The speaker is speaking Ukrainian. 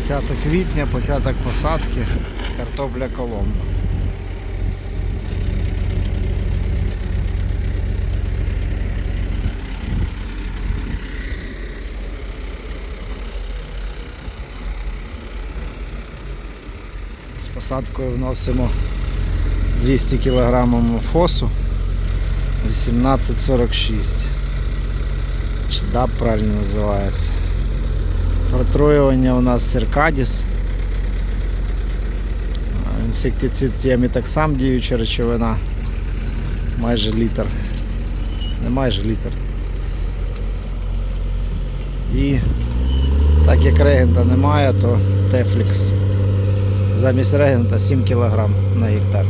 10 квітня, початок посадки, картопля колом. З посадкою вносимо 200 кг фосу 1846. Чи ДАП правильно називається. Протруювання у нас Серкадіс. Інсектицид Ямітаксам діюча речовина. Майже літр. Не майже літр. І так як регента немає, то Тефлікс. Замість регента 7 кг на гектар.